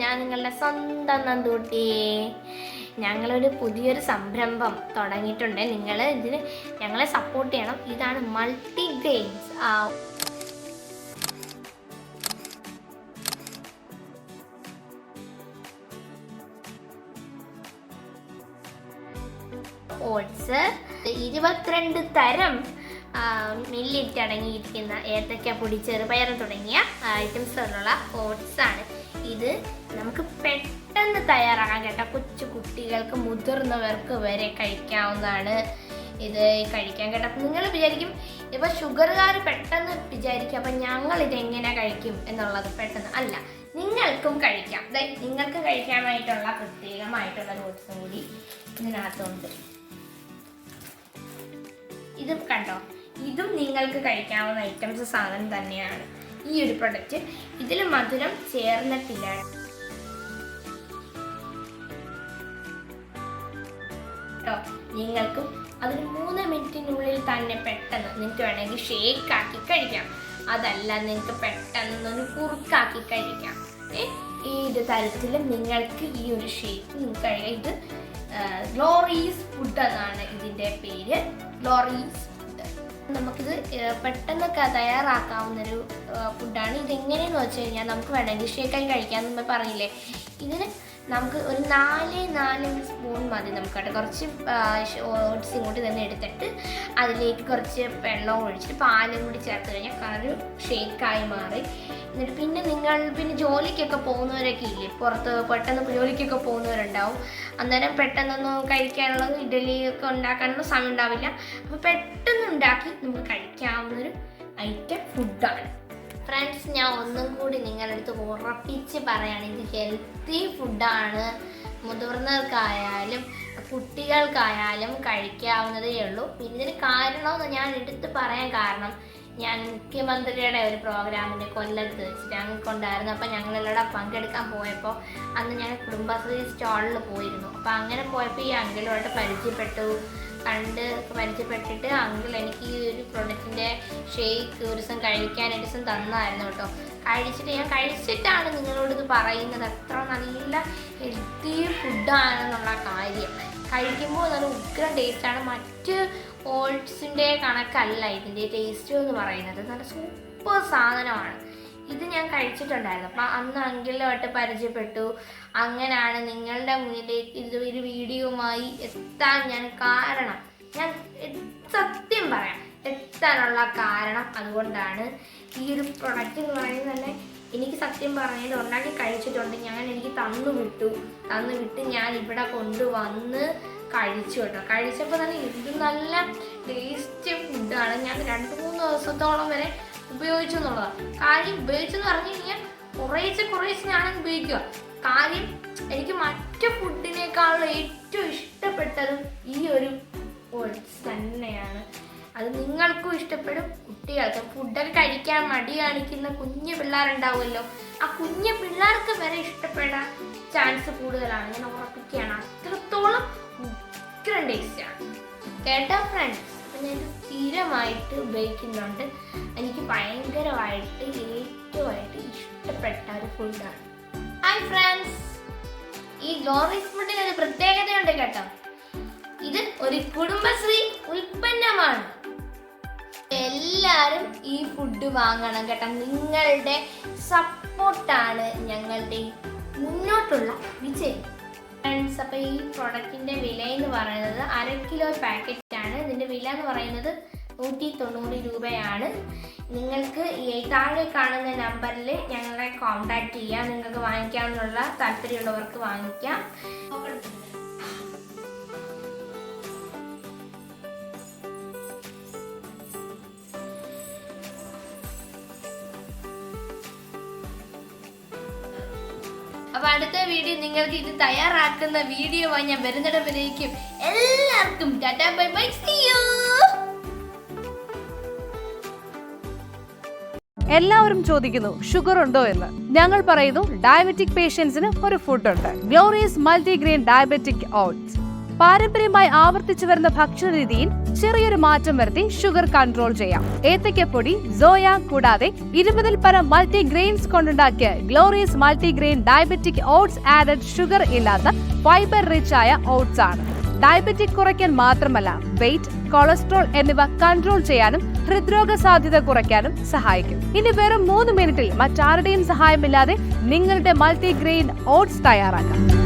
ഞാൻ നിങ്ങളുടെ സ്വന്തം നന്ദൂട്ടി ഞങ്ങളൊരു പുതിയൊരു സംരംഭം തുടങ്ങിയിട്ടുണ്ട്. നിങ്ങൾ ഇതിന് ഞങ്ങളെ സപ്പോർട്ട് ചെയ്യണം. ഇതാണ് മൾട്ടി ഗ്രെയിൻസ് ഓട്സ്. ഇരുപത്തിരണ്ട് തരം മില്ലിറ്റ് അടങ്ങിയിരിക്കുന്ന ഏത്തക്ക പൊടി ചെറുപയർ തുടങ്ങിയ ഐറ്റംസുകളുള്ള ഓട്സ് ആണ് ഇത് നമുക്ക് പെട്ടെന്ന് തയ്യാറാക്കാൻ കേട്ടോ. കൊച്ചു കുട്ടികൾക്ക് മുതിർന്നവർക്ക് വരെ കഴിക്കാവുന്നതാണ് ഇത് കഴിക്കാൻ കേട്ടോ. നിങ്ങൾ വിചാരിക്കും ഇപ്പൊ ഷുഗറുകാർ പെട്ടെന്ന് വിചാരിക്കും അപ്പൊ ഞങ്ങൾ ഇത് എങ്ങനെ കഴിക്കും എന്നുള്ളത് പെട്ടെന്ന്. അല്ല നിങ്ങൾക്കും കഴിക്കാം. നിങ്ങൾക്ക് കഴിക്കാനായിട്ടുള്ള പ്രത്യേകമായിട്ടുള്ള നോട്ട്സും കൂടി ഇതിനകത്തുണ്ട്. ഇത് കണ്ടോ? ഇതും നിങ്ങൾക്ക് കഴിക്കാവുന്ന ഐറ്റംസ് സാധനം തന്നെയാണ്. ഈ ഒരു പ്രൊഡക്റ്റ് ഇതിൽ മധുരം ചേർന്നിട്ടില്ല നിങ്ങൾക്കും അതൊരു മൂന്ന് മിനിറ്റിനുള്ളിൽ തന്നെ പെട്ടെന്ന് നിങ്ങൾക്ക് വേണമെങ്കിൽ ഷേക്ക് ആക്കി കഴിക്കാം. അതല്ല നിങ്ങൾക്ക് പെട്ടെന്ന് ഒരു കുറുക്കാക്കി കഴിക്കാം. ഈ തരത്തിലും നിങ്ങൾക്ക് ഈ ഒരു ഷേക്ക് നിങ്ങൾക്ക് കഴിക്കാം. ഇത് ഗ്ലോറീസ് ഫുഡ് എന്നാണ് ഇതിന്റെ പേര്. ഗ്ലോറീസ് നമുക്കിത് ഏർ പെട്ടെന്നൊക്കെ തയ്യാറാക്കാവുന്നൊരു ഫുഡാണ് ഇതെങ്ങനെയെന്ന് വെച്ച് കഴിഞ്ഞാൽ നമുക്ക് വേണമെങ്കിൽ ഷേക്കായി കഴിക്കാൻ നമ്മൾ പറഞ്ഞില്ലേ? ഇതിന് നമുക്ക് ഒരു നാല് നാല് സ്പൂൺ മതി നമുക്ക് കേട്ടോ കുറച്ച് ഓട്സ് ഇങ്ങോട്ട് തന്നെ എടുത്തിട്ട് അതിലേക്ക് കുറച്ച് വെള്ളം ഒഴിച്ചിട്ട് പാലും കൂടി ചേർത്ത് കഴിഞ്ഞാൽ കളർ ഷേക്കായി മാറി. എന്നിട്ട് പിന്നെ നിങ്ങൾ പിന്നെ ജോലിക്കൊക്കെ പോകുന്നവരൊക്കെ ഇല്ലേ? പുറത്ത് പെട്ടെന്ന് ജോലിക്കൊക്കെ പോകുന്നവരുണ്ടാവും. അന്നേരം പെട്ടെന്നൊന്നും കഴിക്കാനുള്ള ഇഡലി ഒക്കെ ഉണ്ടാക്കാനുള്ള സമയം ഉണ്ടാവില്ല. അപ്പോൾ പെട്ടെന്ന് ഉണ്ടാക്കി നമുക്ക് കഴിക്കാവുന്നൊരു ഐറ്റം ഫുഡാണ്. ഫ്രണ്ട്സ് ഞാൻ ഒന്നും കൂടി നിങ്ങളുടെ അടുത്ത് ഉറപ്പിച്ച് ഇത് ഹെൽത്തി ഫുഡാണ്. മുതിർന്നവർക്കായാലും കുട്ടികൾക്കായാലും കഴിക്കാവുന്നതേ ഉള്ളൂ. ഇതിന് കാരണമെന്ന് ഞാൻ എടുത്ത് പറയാൻ കാരണം ഞാൻ മുഖ്യമന്ത്രിയുടെ ഒരു പ്രോഗ്രാമിന് കൊല്ലത്ത് ഞങ്ങൾക്ക് ഉണ്ടായിരുന്നു അപ്പോൾ ഞങ്ങളെല്ലാം പങ്കെടുക്കാൻ പോയപ്പോൾ അന്ന് ഞാൻ കുടുംബശ്രീ സ്റ്റാളിൽ പോയിരുന്നു. അപ്പോൾ അങ്ങനെ പോയപ്പോൾ ഈ അങ്കിളുമായിട്ട് പരിചയപ്പെട്ടു. കണ്ട് പരിചയപ്പെട്ടിട്ട് അങ്കിൾ എനിക്ക് ഈ ഒരു പ്രൊഡക്റ്റിന്റെ ഷേക്ക് ഒരു ദിവസം കഴിക്കാൻ ഒരു ദിവസം തന്നായിരുന്നു കേട്ടോ. കഴിച്ചിട്ട് ഞാൻ കഴിച്ചിട്ടാണ് നിങ്ങളോട് ഇത് പറയുന്നത്. അത്ര നല്ല ഹെൽത്തി ഫുഡാണെന്നുള്ള കാര്യം. കഴിക്കുമ്പോൾ നല്ല ഉഗ്ര ടേസ്റ്റാണ് മറ്റ് ഓൾസിന്റെ കണക്കല്ല ഇതിന്റെ ടേസ്റ്റ് എന്ന് പറയുന്നത്. നല്ല സൂപ്പർ സാധനമാണ്. ഇത് ഞാൻ കഴിച്ചിട്ടുണ്ടായിരുന്നു. അപ്പം അന്ന് അങ്കിളിലോട്ട് പരിചയപ്പെട്ടു. അങ്ങനെയാണ് നിങ്ങളുടെ മുന്നിലേക്ക് ഇത് ഒരു വീഡിയോയുമായി എത്താൻ ഞാൻ കാരണം. ഞാൻ സത്യം പറയാം. എത്താനുള്ള കാരണം അതുകൊണ്ടാണ് ഈ ഒരു പ്രൊഡക്റ്റ് എന്ന് പറയുന്നത് തന്നെ എനിക്ക് സത്യം പറഞ്ഞത് ഉണ്ടാക്കി കഴിച്ചിട്ടുണ്ട്. ഞാൻ എനിക്ക് തന്നു വിട്ടു. തന്നു വിട്ട് ഞാൻ ഇവിടെ കൊണ്ടുവന്ന് കഴിച്ചു കേട്ടോ. കഴിച്ചപ്പോൾ തന്നെ ഇത് നല്ല ടേസ്റ്റ് ഫുഡാണ് ഞാൻ രണ്ട് മൂന്ന് ദിവസത്തോളം വരെ ഉപയോഗിച്ചു എന്നുള്ളതാണ്. കാര്യം ഉപയോഗിച്ചെന്ന് പറഞ്ഞു കഴിഞ്ഞാൽ കുറേശ്ശെ കുറേശ്ശെ ഞാൻ ഉപയോഗിക്കുക കാര്യം എനിക്ക് മറ്റ് ഫുഡിനേക്കാളും ഏറ്റവും ഇഷ്ടപ്പെട്ടതും ഈ ഒരു തന്നെയാണ്. അത് നിങ്ങൾക്കും ഇഷ്ടപ്പെടും. കുട്ടികൾക്ക് ഫുഡൊക്കെ കഴിക്കാൻ മടി കാണിക്കുന്ന കുഞ്ഞു പിള്ളേരുണ്ടാവുമല്ലോ. ആ കുഞ്ഞു പിള്ളേർക്ക് വരെ ഇഷ്ടപ്പെടാൻ ചാൻസ് കൂടുതലാണ്. ഞാൻ ഉറപ്പിക്കുകയാണ്. അത്രത്തോളം ഉഗ്രം ടേസ്റ്റാണ് കേട്ടോ ഫ്രണ്ട്സ് ഞാൻ സ്ഥിരമായിട്ട് ഉപയോഗിക്കുന്നുണ്ട്. എനിക്ക് ഭയങ്കരമായിട്ട് ഏറ്റവുമായിട്ട് ഇഷ്ടപ്പെട്ട ഒരു ഫുഡാണ് ഹായ് ഫ്രണ്ട്സ് ഈ ഗ്ലോറീസ് ഫുഡിന് ഒരു പ്രത്യേകതയുണ്ട് കേട്ടോ. ഇത് ഒരു കുടുംബശ്രീ ഉൽപ്പന്നമാണ്. എല്ലാവരും ഈ ഫുഡ് വാങ്ങണം കേട്ടോ. നിങ്ങളുടെ സപ്പോർട്ടാണ് ഞങ്ങളുടെ മുന്നോട്ടുള്ള വിജയം. ഫ്രണ്ട്സ് അപ്പോൾ ഈ പ്രൊഡക്റ്റിന്റെ വില എന്ന് പറയുന്നത് അര കിലോ പാക്കറ്റാണ് ഇതിന്റെ വില എന്ന് പറയുന്നത് നൂറ്റി തൊണ്ണൂറ് രൂപയാണ്. നിങ്ങൾക്ക് താഴെ കാണുന്ന നമ്പറിൽ ഞങ്ങളെ കോൺടാക്ട് ചെയ്യാം. നിങ്ങൾക്ക് വാങ്ങിക്കാമെന്നുള്ള താല്പര്യമുള്ളവർക്ക് വാങ്ങിക്കാം. അപ്പൊ അടുത്ത വീഡിയോ നിങ്ങൾക്ക് ഇത് തയ്യാറാക്കുന്ന വീഡിയോ ഞാൻ വരുന്നിടവിലേക്കും എല്ലാവർക്കും tata bye bye see you എല്ലാവരും ചോദിക്കുന്നു ഷുഗർ ഉണ്ടോ എന്ന്? ഞങ്ങൾ പറയുന്നു ഡയബറ്റിക് പേഷ്യൻസിന് ഒരു ഫുഡ് ഉണ്ട്. ഗ്ലോറിയസ് മൾട്ടിഗ്രെയിൻ ഡയബറ്റിക് ഓട്സ് പാരമ്പര്യമായി ആവർത്തിച്ചു വരുന്ന ഭക്ഷണ രീതിയിൽ ചെറിയൊരു മാറ്റം വരുത്തി ഷുഗർ കൺട്രോൾ ചെയ്യാം. ഏത്തയ്ക്കപ്പൊടി സോയ കൂടാതെ ഇരുപതിൽ പരം മൾട്ടി ഗ്രെയിൻസ് കൊണ്ടുണ്ടാക്കിയ glorious multigrain diabetic oats added sugar ഇല്ലാത്ത ഫൈബർ റിച്ച് ആയ ഓട്സ് ആണ്. ഡയബറ്റിക് കുറയ്ക്കാൻ മാത്രമല്ല വെയിറ്റ് കൊളസ്ട്രോൾ എന്നിവ കൺട്രോൾ ചെയ്യാനും ഹൃദ്രോഗ സാധ്യത കുറയ്ക്കാനും സഹായിക്കും. ഇനി വെറും മൂന്ന് മിനിറ്റിൽ മറ്റാരുടെയും സഹായമില്ലാതെ നിങ്ങളുടെ മൾട്ടിഗ്രെയിൻ ഓട്സ് തയ്യാറാക്കാം.